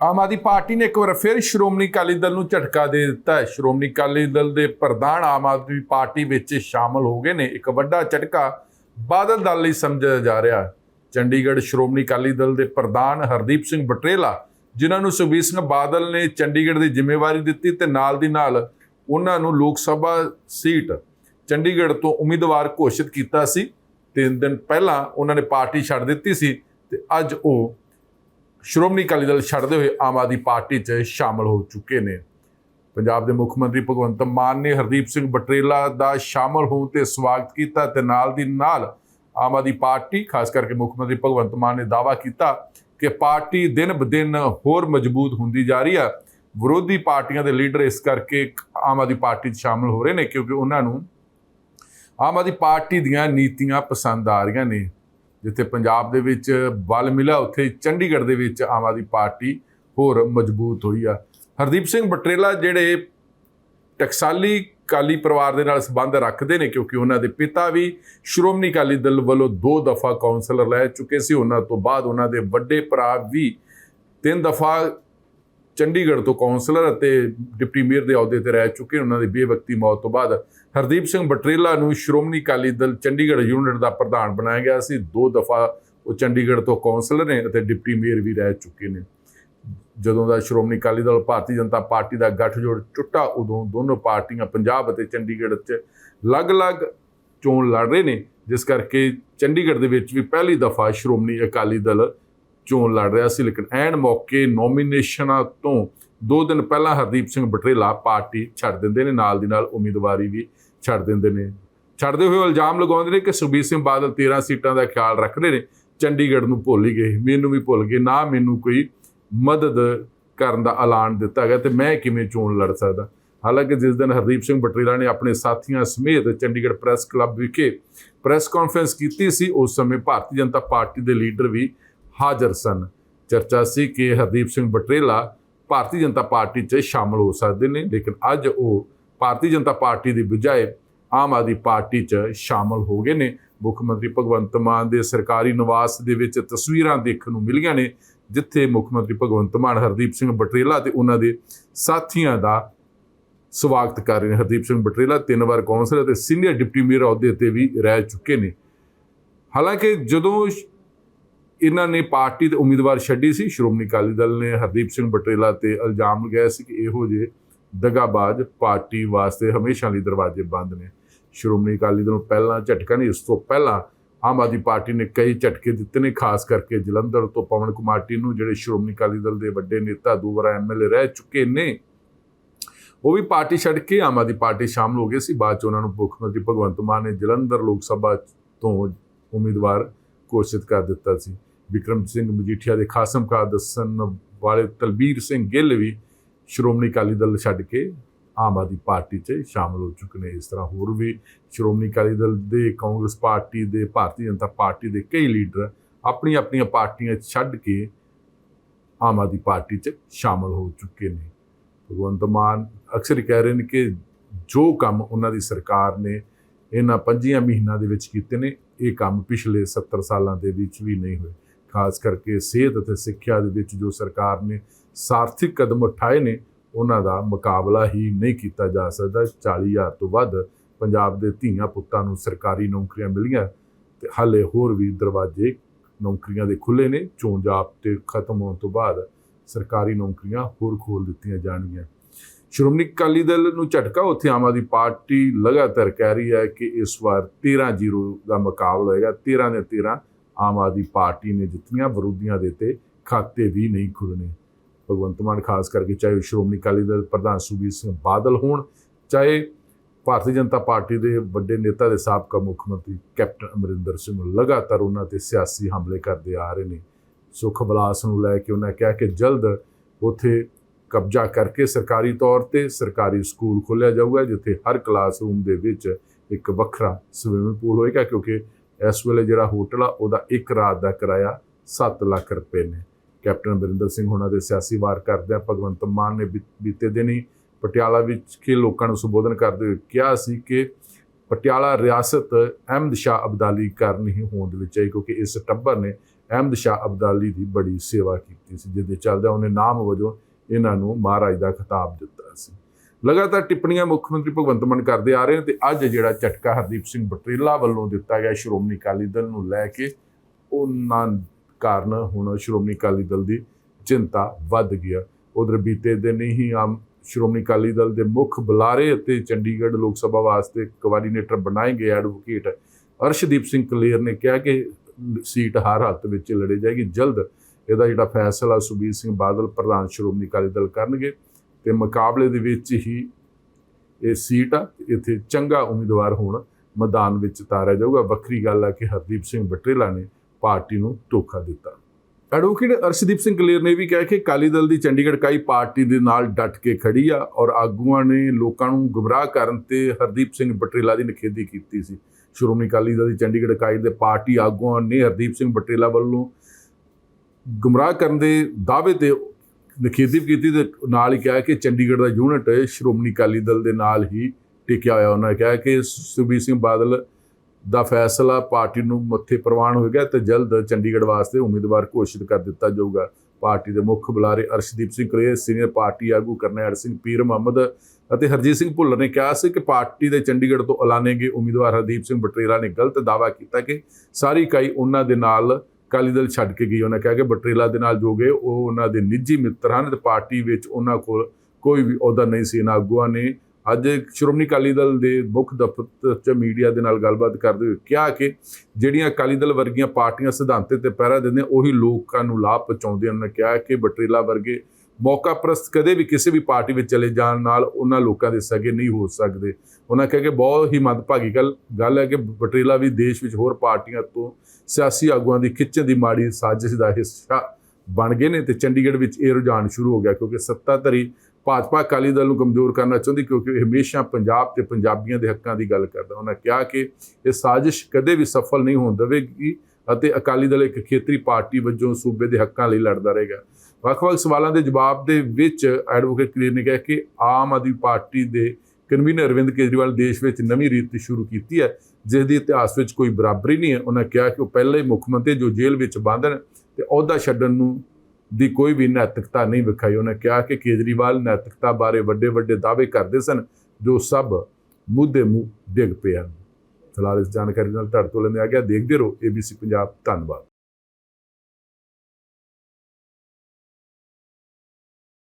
ਆਮ Aadmi party ਨੇ ਇੱਕ ਵਾਰ ਫਿਰ ਸ਼੍ਰੋਮਣੀ ਅਕਾਲੀ ਦਲ ਨੂੰ ਝਟਕਾ ਦੇ ਦਿੱਤਾ ਹੈ। ਸ਼੍ਰੋਮਣੀ ਅਕਾਲੀ ਦਲ ਦੇ ਪ੍ਰਧਾਨ ਆਮ ਆਦਮੀ ਪਾਰਟੀ ਵਿੱਚ ਸ਼ਾਮਲ ਹੋ ਗਏ ਨੇ। ਇੱਕ ਵੱਡਾ ਝਟਕਾ ਬਾਦਲ ਦਲ ਲਈ ਸਮਝਿਆ ਜਾ ਰਿਹਾ ਹੈ। ਚੰਡੀਗੜ੍ਹ ਸ਼੍ਰੋਮਣੀ ਅਕਾਲੀ ਦਲ ਦੇ ਪ੍ਰਧਾਨ ਹਰਦੀਪ ਸਿੰਘ ਬਟਰੇਲਾ ਜਿਨ੍ਹਾਂ ਨੂੰ ਸੁਖਬੀਰ ਸਿੰਘ ਬਾਦਲ ਨੇ ਚੰਡੀਗੜ੍ਹ ਦੀ ਜ਼ਿੰਮੇਵਾਰੀ ਦਿੱਤੀ ਤੇ ਨਾਲ ਦੀ ਨਾਲ ਉਹਨਾਂ ਨੂੰ ਲੋਕ ਸਭਾ ਸੀਟ ਚੰਡੀਗੜ੍ਹ ਤੋਂ ਉਮੀਦਵਾਰ ਘੋਸ਼ਿਤ ਕੀਤਾ ਸੀ। ਤਿੰਨ ਦਿਨ ਪਹਿਲਾਂ ਉਹਨਾਂ ਨੇ ਪਾਰਟੀ ਛੱਡ ਦਿੱਤੀ ਸੀ ਤੇ ਅੱਜ ਉਹ ਸ਼੍ਰੋਮਣੀ ਅਕਾਲੀ ਦਲ ਛੱਡਦੇ ਹੋਏ ਆਮ ਆਦਮੀ ਪਾਰਟੀ 'ਚ ਸ਼ਾਮਲ ਹੋ ਚੁੱਕੇ ਨੇ। ਪੰਜਾਬ ਦੇ ਮੁੱਖ ਮੰਤਰੀ ਭਗਵੰਤ ਮਾਨ ਨੇ ਹਰਦੀਪ ਸਿੰਘ ਬਟਰੇਲਾ ਦਾ ਸ਼ਾਮਲ ਹੋਣ ਤੇ ਸਵਾਗਤ ਕੀਤਾ ਤੇ ਨਾਲ ਦੀ ਨਾਲ ਆਮ ਆਦਮੀ ਪਾਰਟੀ, ਖਾਸ ਕਰਕੇ ਮੁੱਖ ਮੰਤਰੀ ਭਗਵੰਤ ਮਾਨ ਨੇ ਦਾਅਵਾ ਕੀਤਾ ਕਿ ਪਾਰਟੀ ਦਿਨ ਬਦਿਨ ਹੋਰ ਮਜ਼ਬੂਤ ਹੁੰਦੀ ਜਾ ਰਹੀ ਆ। ਵਿਰੋਧੀ ਪਾਰਟੀਆਂ ਦੇ ਲੀਡਰ ਇਸ ਕਰਕੇ ਆਮ ਆਦਮੀ ਪਾਰਟੀ 'ਚ ਸ਼ਾਮਲ ਹੋ ਰਹੇ ਨੇ ਕਿਉਂਕਿ ਉਹਨਾਂ ਨੂੰ ਆਮ ਆਦਮੀ ਪਾਰਟੀ ਦੀਆਂ ਨੀਤੀਆਂ ਪਸੰਦ ਆ ਰਹੀਆਂ ਨੇ। ਜਿੱਥੇ ਪੰਜਾਬ ਦੇ ਵਿੱਚ ਬਲ ਮਿਲਿਆ, ਉੱਥੇ ਚੰਡੀਗੜ੍ਹ ਦੇ ਵਿੱਚ ਆਮ ਆਦਮੀ ਪਾਰਟੀ ਹੋਰ ਮਜ਼ਬੂਤ ਹੋਈ ਆ। ਹਰਦੀਪ ਸਿੰਘ ਬਟਰੇਲਾ ਜਿਹੜੇ ਟਕਸਾਲੀ ਕਾਲੀ ਪਰਿਵਾਰ ਦੇ ਨਾਲ ਸੰਬੰਧ ਰੱਖਦੇ ਨੇ, ਕਿਉਂਕਿ ਉਹਨਾਂ ਦੇ ਪਿਤਾ ਵੀ ਸ਼੍ਰੋਮਣੀ ਅਕਾਲੀ ਦਲ ਵੱਲੋਂ ਦੋ ਦਫਾ ਕਾਉਂਸਲਰ ਲੈ ਚੁੱਕੇ ਸੀ। ਉਹਨਾਂ ਤੋਂ ਬਾਅਦ ਉਹਨਾਂ ਦੇ ਵੱਡੇ ਭਰਾ ਵੀ ਤਿੰਨ ਦਫਾ ਚੰਡੀਗੜ੍ਹ ਤੋਂ ਕਾਉਂਸਲਰ ਅਤੇ ਡਿਪਟੀ ਮੇਅਰ ਦੇ ਅਹੁਦੇ ਤੇ ਰਹਿ ਚੁੱਕੇ ਉਹਨਾਂ ਦੀ ਬੇਵਕਤੀ ਮੌਤ ਤੋਂ ਬਾਅਦ ਹਰਦੀਪ ਸਿੰਘ ਬਟਰੇਲਾ ਨੂੰ ਸ਼੍ਰੋਮਣੀ ਅਕਾਲੀ ਦਲ ਚੰਡੀਗੜ੍ਹ ਯੂਨਿਟ ਦਾ ਪ੍ਰਧਾਨ ਬਣਾਇਆ ਗਿਆ ਸੀ। ਦੋ ਦਫਾ ਉਹ ਚੰਡੀਗੜ੍ਹ ਤੋਂ ਕਾਉਂਸਲਰ ਨੇ ਅਤੇ ਡਿਪਟੀ ਮੇਅਰ ਵੀ ਰਹਿ ਚੁੱਕੇ ਨੇ। ਜਦੋਂ ਦਾ ਸ਼੍ਰੋਮਣੀ ਅਕਾਲੀ ਦਲ ਭਾਰਤੀ ਜਨਤਾ ਪਾਰਟੀ ਦਾ ਗੱਠਜੋੜ ਟੁੱਟਾ, ਉਦੋਂ ਦੋਨੋਂ ਪਾਰਟੀਆਂ ਪੰਜਾਬ ਅਤੇ ਚੰਡੀਗੜ੍ਹ 'ਚ ਅਲੱਗ-ਅਲੱਗ ਚੋਣ ਲੜ ਰਹੇ ਨੇ, ਜਿਸ ਕਰਕੇ ਚੰਡੀਗੜ੍ਹ ਦੇ ਵਿੱਚ ਵੀ ਪਹਿਲੀ ਦਫਾ ਸ਼੍ਰੋਮਣੀ ਅਕਾਲੀ ਦਲ ਚੋਣ ਲੜ ਰਿਹਾ ਸੀ, ਲੇਕਿਨ ਐਨ ਮੌਕੇ ਨੋਮੀਨੇਸ਼ਨਾਂ ਤੋਂ ਦੋ ਦਿਨ ਪਹਿਲਾਂ ਹਰਦੀਪ ਸਿੰਘ ਬਟਰੇਲਾ ਪਾਰਟੀ ਛੱਡ ਦਿੰਦੇ ਨੇ, ਨਾਲ ਦੀ ਨਾਲ ਉਮੀਦਵਾਰੀ ਵੀ ਛੱਡ ਦਿੰਦੇ ਨੇ। ਛੱਡਦੇ ਹੋਏ ਇਲਜ਼ਾਮ ਲਗਾਉਂਦੇ ਨੇ ਕਿ ਸੁਖਬੀਰ ਸਿੰਘ ਬਾਦਲ 13 ਸੀਟਾਂ ਦਾ ਖਿਆਲ ਰੱਖਦੇ ਨੇ, ਚੰਡੀਗੜ੍ਹ ਨੂੰ ਭੁੱਲ ਹੀ ਗਏ, ਮੈਨੂੰ ਵੀ ਭੁੱਲ ਗਏ, ਨਾ ਮੈਨੂੰ ਕੋਈ ਮਦਦ ਕਰਨ ਦਾ ਐਲਾਨ ਦਿੱਤਾ ਗਿਆ ਤੇ ਮੈਂ ਕਿਵੇਂ ਚੋਣ ਲੜ ਸਕਦਾ? ਹਾਲਾਂਕਿ ਜਿਸ ਦਿਨ ਹਰਦੀਪ ਸਿੰਘ ਬਟਰੇਲਾ ਨੇ ਆਪਣੇ ਸਾਥੀਆਂ ਸਮੇਤ ਚੰਡੀਗੜ੍ਹ ਪ੍ਰੈਸ ਕਲੱਬ ਵਿਖੇ ਪ੍ਰੈਸ ਕਾਨਫਰੰਸ ਕੀਤੀ ਸੀ, ਉਸ ਸਮੇਂ ਭਾਰਤੀ ਜਨਤਾ ਪਾਰਟੀ ਦੇ ਲੀਡਰ ਵੀ ਹਾਜ਼ਰ ਸਨ। ਚਰਚਾ ਸੀ ਕਿ ਹਰਦੀਪ ਸਿੰਘ ਬਟਰੇਲਾ ਭਾਰਤੀ ਜਨਤਾ ਪਾਰਟੀ 'ਚ ਸ਼ਾਮਲ ਹੋ ਸਕਦੇ ਨੇ, ਲੇਕਿਨ ਅੱਜ ਉਹ ਭਾਰਤੀ ਜਨਤਾ ਪਾਰਟੀ ਦੀ ਬਜਾਏ ਆਮ ਆਦਮੀ ਪਾਰਟੀ 'ਚ ਸ਼ਾਮਲ ਹੋ ਗਏ ਨੇ। ਮੁੱਖ ਮੰਤਰੀ ਭਗਵੰਤ ਮਾਨ ਦੇ ਸਰਕਾਰੀ ਨਿਵਾਸ ਦੇ ਵਿੱਚ ਤਸਵੀਰਾਂ ਦੇਖਣ ਨੂੰ ਮਿਲੀਆਂ ਨੇ, ਜਿੱਥੇ ਮੁੱਖ ਮੰਤਰੀ ਭਗਵੰਤ ਮਾਨ, ਹਰਦੀਪ ਸਿੰਘ ਬਟਰੇਲਾ ਤੇ ਉਹਨਾਂ ਦੇ ਸਾਥੀਆਂ ਦਾ ਸਵਾਗਤ ਕਰ ਰਹੇ ਨੇ। ਹਰਦੀਪ ਸਿੰਘ ਬਟਰੇਲਾ ਤਿੰਨ ਵਾਰ ਕੌਂਸਲਰ ਤੇ ਸੀਨੀਅਰ ਡਿਪਟੀ ਮੇਅਰ ਅਹੁਦੇ ਤੇ ਵੀ ਰਹਿ ਚੁੱਕੇ ਨੇ। ਹਾਲਾਂਕਿ ਜਦੋਂ ਇਹਨਾਂ ਨੇ ਪਾਰਟੀ ਦੇ ਉਮੀਦਵਾਰ ਛੱਡੀ ਸੀ। ਸ਼੍ਰੋਮਣੀ ਅਕਾਲੀ ਦਲ ਨੇ ਹਰਦੀਪ ਸਿੰਘ ਬਟੇਲਾ ਤੇ ਇਲਜ਼ਾਮ ਲਗਾਇਆ ਸੀ ਕਿ ਇਹੋ ਜਿਹੇ ਦਗਾਬਾਜ਼ ਪਾਰਟੀ ਵਾਸਤੇ ਹਮੇਸ਼ਾ ਲਈ ਦਰਵਾਜ਼ੇ ਬੰਦ ਨੇ। ਸ਼੍ਰੋਮਣੀ ਅਕਾਲੀ ਦਲ ਨੂੰ ਪਹਿਲਾਂ ਝਟਕਾ ਨਹੀਂ, ਉਸ ਤੋਂ ਪਹਿਲਾਂ ਆਮ ਆਦਮੀ ਪਾਰਟੀ ਨੇ ਕਈ ਝਟਕੇ ਦਿੱਤੇ ਨੇ, ਖਾਸ ਕਰਕੇ ਜਲੰਧਰ ਤੋਂ ਪਵਨ ਕੁਮਾਰ ਟੀਨੂ, ਜਿਹੜੇ ਸ਼੍ਰੋਮਣੀ ਅਕਾਲੀ ਦਲ ਦੇ ਵੱਡੇ ਨੇਤਾ, ਦੋ ਵਾਰ ਐਮਐਲਏ ਰਹਿ ਚੁੱਕੇ ਨੇ। ਉਹ ਵੀ ਪਾਰਟੀ ਛੱਡ ਕੇ ਆਮ ਆਦਮੀ ਪਾਰਟੀ ਸ਼ਾਮਲ ਹੋ ਗਏ ਸੀ। ਬਾਅਦ ਚ ਉਹਨਾਂ ਨੂੰ ਮੁੱਖ ਮੰਤਰੀ ਭਗਵੰਤ ਮਾਨ ਨੇ ਜਲੰਧਰ ਲੋਕ ਸਭਾ ਤੋਂ ਉਮੀਦਵਾਰ ਘੋਸ਼ਿਤ ਕਰ ਦਿੱਤਾ ਸੀ। ਵਿਕਰਮ ਸਿੰਘ ਮਜੀਠੀਆ ਦੇ ਖਾਸਮ ਕਾ ਦੱਸਣ ਵਾਲੇ ਤਲਬੀਰ ਸਿੰਘ ਗਿੱਲ ਵੀ ਸ਼੍ਰੋਮਣੀ ਅਕਾਲੀ ਦਲ ਛੱਡ ਕੇ ਆਮ ਆਦਮੀ ਪਾਰਟੀ 'ਚ ਸ਼ਾਮਲ ਹੋ ਚੁੱਕੇ ਨੇ। ਇਸ ਤਰ੍ਹਾਂ ਹੋਰ ਵੀ ਸ਼੍ਰੋਮਣੀ ਅਕਾਲੀ ਦਲ ਦੇ ਕਾਂਗਰਸ ਪਾਰਟੀ ਦੇ ਭਾਰਤੀ ਜਨਤਾ ਪਾਰਟੀ ਦੇ ਕਈ ਲੀਡਰ ਆਪਣੀਆਂ ਆਪਣੀਆਂ ਪਾਰਟੀਆਂ ਛੱਡ ਕੇ ਆਮ ਆਦਮੀ ਪਾਰਟੀ 'ਚ ਸ਼ਾਮਲ ਹੋ ਚੁੱਕੇ ਨੇ। ਭਗਵੰਤ ਮਾਨ ਅਕਸਰ ਹੀ ਕਹਿ ਰਹੇ ਨੇ ਕਿ ਜੋ ਕੰਮ ਉਹਨਾਂ ਦੀ ਸਰਕਾਰ ਨੇ ਇਹਨਾਂ ਪੰਜੀਆਂ ਮਹੀਨਿਆਂ ਦੇ ਵਿੱਚ ਕੀਤੇ ਨੇ, ਇਹ ਕੰਮ ਪਿਛਲੇ 70 ਸਾਲਾਂ ਦੇ ਵਿੱਚ ਵੀ ਨਹੀਂ ਹੋਏ। ਖਾਸ ਕਰਕੇ ਸਿਹਤ ਅਤੇ ਸਿੱਖਿਆ ਦੇ ਵਿੱਚ ਜੋ ਸਰਕਾਰ ਨੇ ਸਾਰਥਿਕ ਕਦਮ ਉਠਾਏ ਨੇ, ਉਹਨਾਂ ਦਾ ਮੁਕਾਬਲਾ ਹੀ ਨਹੀਂ ਕੀਤਾ ਜਾ ਸਕਦਾ। 40000 ਤੋਂ ਵੱਧ ਪੰਜਾਬ ਦੇ ਧੀਆਂ ਪੁੱਤਾਂ ਨੂੰ ਸਰਕਾਰੀ ਨੌਕਰੀਆਂ ਮਿਲੀਆਂ ਤੇ ਹਾਲੇ ਹੋਰ ਵੀ ਦਰਵਾਜ਼ੇ ਨੌਕਰੀਆਂ ਦੇ ਖੁੱਲੇ ਨੇ। ਚੋਣ ਜਾਪ 'ਤੇ ਖਤਮ ਹੋਣ ਤੋਂ ਬਾਅਦ ਸਰਕਾਰੀ ਨੌਕਰੀਆਂ ਹੋਰ ਖੋਲ ਦਿੱਤੀਆਂ ਜਾਣਗੀਆਂ। ਸ਼੍ਰੋਮਣੀ ਅਕਾਲੀ ਦਲ ਨੂੰ ਝਟਕਾ ਉੱਥੇ ਆਮ ਆਦਮੀ ਪਾਰਟੀ ਲਗਾਤਾਰ ਕਹਿ ਰਹੀ ਹੈ ਕਿ ਇਸ ਵਾਰ 13-0 ਦਾ ਮੁਕਾਬਲਾ ਹੋਏਗਾ। 13 ਦੇ 13 ਆਮ ਆਦਮੀ ਪਾਰਟੀ ਨੇ ਦਿੱਤੀਆਂ ਵਿਰੋਧੀਆਂ ਦੇ ਤੇ ਖਾਤੇ ਵੀ ਨਹੀਂ ਖੁੱਲਣੇ ਭਗਵੰਤ ਮਾਨ ਖਾਸ ਕਰਕੇ ਚਾਹੇ ਸ਼੍ਰੋਮਣੀ ਅਕਾਲੀ ਦਲ ਪ੍ਰਧਾਨ ਸੁਖਬੀਰ ਸਿੰਘ ਬਾਦਲ ਹੋਣ, ਚਾਹੇ ਭਾਰਤੀ ਜਨਤਾ ਪਾਰਟੀ ਦੇ ਵੱਡੇ ਨੇਤਾ ਦੇ ਸਾਬਕਾ ਮੁੱਖ ਮੰਤਰੀ ਕੈਪਟਨ ਅਮਰਿੰਦਰ ਸਿੰਘ ਲਗਾਤਾਰ ਉਹਨਾਂ ਤੇ ਸਿਆਸੀ ਹਮਲੇ ਕਰਦੇ ਆ ਰਹੇ ਨੇ। ਸੁਖ ਬਲਾਸ ਨੂੰ ਲੈ ਕੇ ਉਹਨਾਂ ਕਿਹਾ ਕਿ ਜਲਦ ਉਥੇ ਕਬਜ਼ਾ ਕਰਕੇ ਸਰਕਾਰੀ ਤੌਰ ਤੇ ਸਰਕਾਰੀ ਸਕੂਲ ਖੋਲ੍ਹਿਆ ਜਾਊਗਾ, ਜਿੱਥੇ ਹਰ ਕਲਾਸਰੂਮ ਦੇ ਵਿੱਚ ਇੱਕ ਵੱਖਰਾ ਸਵਿਮਿੰਗ ਪੂਲ ਹੋਏਗਾ, ਕਿਉਂਕਿ ਇਸ ਵੇਲੇ ਜਿਹੜਾ ਹੋਟਲ ਆ, ਉਹਦਾ ਇੱਕ ਰਾਤ ਦਾ ਕਿਰਾਇਆ 7 ਲੱਖ ਰੁਪਏ ਨੇ। ਕੈਪਟਨ ਅਮਰਿੰਦਰ ਸਿੰਘ ਹੋਣਾ ਦੇ ਸਿਆਸੀ ਵਾਰ ਕਰਦਿਆਂ ਭਗਵੰਤ ਮਾਨ ਨੇ ਬੀ- ਬੀਤੇ ਹੀ ਪਟਿਆਲਾ ਵਿੱਚ ਕੇ ਲੋਕਾਂ ਨੂੰ ਸੰਬੋਧਨ ਕਰਦੇ ਹੋਏ ਕਿਹਾ ਸੀ ਕਿ ਪਟਿਆਲਾ ਰਿਆਸਤ ਅਹਿਮਦ ਸ਼ਾਹ ਅਬਦਾਲੀ ਕਾਰਨ ਹੀ ਦੇ ਵਿੱਚ ਆਈ, ਕਿਉਂਕਿ ਇਸ ਟੱਬਰ ਨੇ ਅਹਿਮਦ ਸ਼ਾਹ ਅਬਦਾਲੀ ਦੀ ਬੜੀ ਸੇਵਾ ਕੀਤੀ ਸੀ, ਜਿਹਦੇ ਚੱਲਦਾ ਉਹਨੇ ਨਾਮ ਵਜੋਂ ਇਹਨਾਂ ਨੂੰ ਮਹਾਰਾਜ ਦਾ ਖਿਤਾਬ ਦਿੱਤਾ ਸੀ। ਲਗਾਤਾਰ ਟਿੱਪਣੀਆਂ ਮੁੱਖ ਮੰਤਰੀ ਭਗਵੰਤ ਮਾਨ ਕਰਦੇ ਆ ਰਹੇ ਨੇ ਤੇ ਅੱਜ ਜਿਹੜਾ ਝਟਕਾ ਹਰਦੀਪ ਸਿੰਘ ਬਟਰੇਲਾ ਵੱਲੋਂ ਦਿੱਤਾ ਗਿਆ ਸ਼੍ਰੋਮਣੀ ਅਕਾਲੀ ਦਲ ਨੂੰ ਲੈ ਕੇ, ਉਹਨਾਂ ਕਾਰਨ ਹੁਣ ਸ਼੍ਰੋਮਣੀ ਅਕਾਲੀ ਦਲ ਦੀ ਚਿੰਤਾ ਵੱਧ ਗਿਆ ਉਧਰ ਬੀਤੇ ਦਿਨ ਹੀ ਆਮ ਸ਼੍ਰੋਮਣੀ ਅਕਾਲੀ ਦਲ ਦੇ ਮੁੱਖ ਬੁਲਾਰੇ ਅਤੇ ਚੰਡੀਗੜ੍ਹ ਲੋਕ ਸਭਾ ਵਾਸਤੇ ਕੋਆਰਡੀਨੇਟਰ ਬਣਾਏ ਗਏ ਐਡਵੋਕੇਟ ਅਰਸ਼ਦੀਪ ਸਿੰਘ ਕਲੇਰ ਨੇ ਕਿਹਾ ਕਿ ਸੀਟ ਹਰ ਹਾਲਤ ਵਿੱਚ ਲੜੇ ਜਾਏਗੀ, ਜਲਦ ਇਹਦਾ ਜਿਹੜਾ ਫੈਸਲਾ ਸੁਬੀਰ ਸਿੰਘ ਬਾਦਲ ਪ੍ਰਧਾਨ ਸ਼੍ਰੋਮਣੀ ਅਕਾਲੀ ਦਲ ਕਰਨਗੇ। ਤੇ ਮੁਕਾਬਲੇ ਦੇ ਵਿੱਚ ਹੀ ਇਹ ਸੀਟ ਆ ਇੱਥੇ ਚੰਗਾ ਉਮੀਦਵਾਰ ਹੋਣ ਮੈਦਾਨ ਵਿੱਚ ਤਾਰਿਆ ਜਾਊਗਾ। ਵੱਖਰੀ ਗੱਲ ਆ ਕਿ ਹਰਦੀਪ ਸਿੰਘ ਬਟਰੇਲਾ ਨੇ ਪਾਰਟੀ ਨੂੰ ਧੋਖਾ ਦਿੱਤਾ। ਐਡਵੋਕੇਟ ਅਰਸ਼ਦੀਪ ਸਿੰਘ ਕਲੇਰ ਨੇ ਵੀ ਕਿਹਾ ਕਿ ਅਕਾਲੀ ਦਲ ਦੀ ਚੰਡੀਗੜ੍ਹ ਇਕਾਈ ਪਾਰਟੀ ਦੇ ਨਾਲ ਡਟ ਕੇ ਖੜੀ ਆ ਔਰ ਆਗੂਆਂ ਨੇ ਲੋਕਾਂ ਨੂੰ ਗੁੰਮਰਾਹ ਕਰਨ ਤੇ ਹਰਦੀਪ ਸਿੰਘ ਬਟਰੇਲਾ ਦੀ ਨਿਖੇਧੀ ਕੀਤੀ ਸੀ। ਸ਼੍ਰੋਮਣੀ ਅਕਾਲੀ ਦਲ ਦੀ ਚੰਡੀਗੜ੍ਹ ਇਕਾਈ ਦੇ ਪਾਰਟੀ ਆਗੂਆਂ ਨੇ ਹਰਦੀਪ ਸਿੰਘ ਬਟਰੇਲਾ ਵੱਲੋਂ ਗੁੰਮਰਾਹ ਕਰਨ ਦੇ ਦਾਅਵੇ ਤੇ ਨਿਖੇਧੀ ਕੀਤੀ ਤੇ ਨਾਲ ਹੀ ਕਿਹਾ ਕਿ ਚੰਡੀਗੜ੍ਹ ਦਾ ਯੂਨਿਟ ਸ਼੍ਰੋਮਣੀ ਅਕਾਲੀ ਦਲ ਦੇ ਨਾਲ ਹੀ ਟਿਕਿਆ ਹੋਇਆ। ਉਹਨਾਂ ਨੇ ਕਿਹਾ ਕਿ ਸੁਖਬੀਰ ਸਿੰਘ ਬਾਦਲ ਦਾ ਫੈਸਲਾ ਪਾਰਟੀ ਨੂੰ ਮੱਥੇ ਪ੍ਰਵਾਨ ਹੋਏਗਾ ਗਿਆ ਤੇ ਜਲਦ ਚੰਡੀਗੜ੍ਹ ਵਾਸਤੇ ਉਮੀਦਵਾਰ ਘੋਸ਼ਿਤ ਕਰ ਦਿੱਤਾ ਜਾਊਗਾ। ਪਾਰਟੀ ਦੇ ਮੁੱਖ ਬੁਲਾਰੇ ਅਰਸ਼ਦੀਪ ਸਿੰਘ ਕਲੇਰ ਸੀਨੀਅਰ ਪਾਰਟੀ ਆਗੂ ਕਰਨੈਲ ਸਿੰਘ ਪੀਰ ਮੁਹੰਮਦ ਅਤੇ ਹਰਜੀਤ ਸਿੰਘ ਭੁੱਲਰ ਨੇ ਕਿਹਾ ਸੀ ਕਿ ਪਾਰਟੀ ਦੇ ਚੰਡੀਗੜ੍ਹ ਤੋਂ ਐਲਾਨੇ ਗਏ ਉਮੀਦਵਾਰ ਹਰਦੀਪ ਸਿੰਘ ਬਟਰੇਲਾ ਨੇ ਗਲਤ ਦਾਅਵਾ ਕੀਤਾ ਕਿ ਸਾਰੀ ਇਕਾਈ ਉਹਨਾਂ ਦੇ ਨਾਲ ਅਕਾਲੀ ਦਲ ਛੱਡ ਕੇ ਗਈ, ਉਹਨਾਂ ਕਿਹਾ ਕਿ ਬਟਰੇਲਾ ਦੇ ਨਾਲ ਜੋ ਗਏ, ਉਹ ਉਹਨਾਂ ਦੇ ਨਿੱਜੀ ਮਿੱਤਰ ਹਨ ਤੇ ਪਾਰਟੀ ਵਿੱਚ ਉਹਨਾਂ ਕੋਲ ਕੋਈ ਵੀ ਅਹੁਦਾ ਨਹੀਂ ਸੀ ਇਹਨਾਂ ਆਗੂਆਂ ਨੇ। ਅੱਜ ਸ਼੍ਰੋਮਣੀ ਅਕਾਲੀ ਦਲ ਦੇ ਮੁੱਖ ਦਫ਼ਤਰ ਚ ਮੀਡੀਆ ਦੇ ਨਾਲ ਗੱਲਬਾਤ ਕਰਦੇ ਹੋਏ ਕਿਹਾ ਕਿ ਜਿਹੜੀਆਂ ਅਕਾਲੀ ਦਲ ਵਰਗੀਆਂ ਪਾਰਟੀਆਂ ਸਿਧਾਂਤ ਤੇ ਪਹਿਰਾ ਦਿੰਦੇ ਉਹੀ ਲੋਕਾਂ ਨੂੰ ਲਾਭ ਪਹੁੰਚਾਉਂਦੇ ਉਹਨਾਂ ਨੇ ਕਿਹਾ ਕਿ ਬਟਰੇਲਾ ਵਰਗੇ ਮੌਕਾ ਪ੍ਰਸਤ ਕਦੇ ਵੀ ਕਿਸੇ ਵੀ ਪਾਰਟੀ ਵਿੱਚ ਚਲੇ ਜਾਣ ਨਾਲ ਉਹਨਾਂ ਲੋਕਾਂ ਦੇ ਸਗੇ ਨਹੀਂ ਹੋ ਸਕਦੇ। ਉਹਨਾਂ ਕਿਹਾ ਕਿ ਬਹੁਤ ਹੀ ਮੰਦਭਾਗੀ ਗੱਲ ਗੱਲ ਹੈ ਕਿ ਬਟਰੇਲਾ ਵੀ ਦੇਸ਼ ਵਿੱਚ ਹੋਰ ਪਾਰਟੀਆਂ ਤੋਂ ਸਿਆਸੀ ਆਗੂਆਂ ਦੀ ਖਿੱਚਣ ਦੀ ਮਾੜੀ ਸਾਜ਼ਿਸ਼ ਦਾ ਹਿੱਸਾ ਬਣ ਗਏ ਨੇ ਤੇ ਚੰਡੀਗੜ੍ਹ ਵਿੱਚ ਇਹ ਰੁਝਾਨ ਸ਼ੁਰੂ ਹੋ ਗਿਆ ਕਿਉਂਕਿ ਸੱਤਾਧਰੀ ਭਾਜਪਾ ਅਕਾਲੀ ਦਲ ਨੂੰ ਕਮਜ਼ੋਰ ਕਰਨਾ ਚਾਹੁੰਦੀ ਕਿਉਂਕਿ ਇਹ ਹਮੇਸ਼ਾ ਪੰਜਾਬ ਤੇ ਪੰਜਾਬੀਆਂ ਦੇ ਹੱਕਾਂ ਦੀ ਗੱਲ ਕਰਦਾ। ਉਹਨਾਂ ਕਿਹਾ ਕਿ ਇਹ ਸਾਜ਼ਿਸ਼ ਕਦੇ ਵੀ ਸਫਲ ਨਹੀਂ ਹੋਣ ਦੇਵੇਗੀ ਅਤੇ ਅਕਾਲੀ ਦਲ ਇੱਕ ਖੇਤਰੀ ਪਾਰਟੀ ਵਜੋਂ ਸੂਬੇ ਦੇ ਹੱਕਾਂ ਲਈ ਲੜਦਾ ਰਹੇਗਾ। ਵੱਖ-ਵੱਖ ਸਵਾਲਾਂ ਦੇ ਜਵਾਬ ਦੇ ਵਿੱਚ ਐਡਵੋਕੇਟ ਕਲੀਰ ਨੇ ਕਿਹਾ ਕਿ ਆਮ ਆਦਮੀ ਪਾਰਟੀ ਦੇ ਕਨਵੀਨਰ ਅਰਵਿੰਦ ਕੇਜਰੀਵਾਲ ਦੇਸ਼ ਵਿੱਚ ਨਵੀਂ ਰੀਤ ਸ਼ੁਰੂ ਕੀਤੀ ਹੈ, ਜਿਸ ਦੀ ਇਤਿਹਾਸ ਵਿੱਚ ਕੋਈ ਬਰਾਬਰੀ ਨਹੀਂ ਹੈ। ਉਹਨਾਂ ਕਿਹਾ ਕਿ ਉਹ ਪਹਿਲੇ ਮੁੱਖ ਮੰਤਰੀ ਜੋ ਜੇਲ੍ਹ ਵਿੱਚ ਬੰਦ ਹਨ ਤੇ ਅਹੁਦਾ ਛੱਡਣ ਨੂੰ ਦੀ ਕੋਈ ਵੀ ਨੈਤਿਕਤਾ ਨਹੀਂ ਵਿਖਾਈ। ਉਹਨਾਂ ਕਿਹਾ ਕਿ ਕੇਜਰੀਵਾਲ ਨੈਤਿਕਤਾ ਬਾਰੇ ਵੱਡੇ ਵੱਡੇ ਦਾਅਵੇ ਕਰਦੇ ਸਨ, ਜੋ ਸਭ ਮੁੱਦੇ ਮੂੰਹ ਡਿੱਗ ਪਏ ਹਨ। ਫਿਲਹਾਲ ਇਸ ਜਾਣਕਾਰੀ ਨਾਲ ਤੁਹਾਡੇ ਤੋਂ ਲੈਂਦੇ ਆ ਗਿਆ। ਦੇਖਦੇ ਰਹੋ ABC ਪੰਜਾਬ। ਧੰਨਵਾਦ।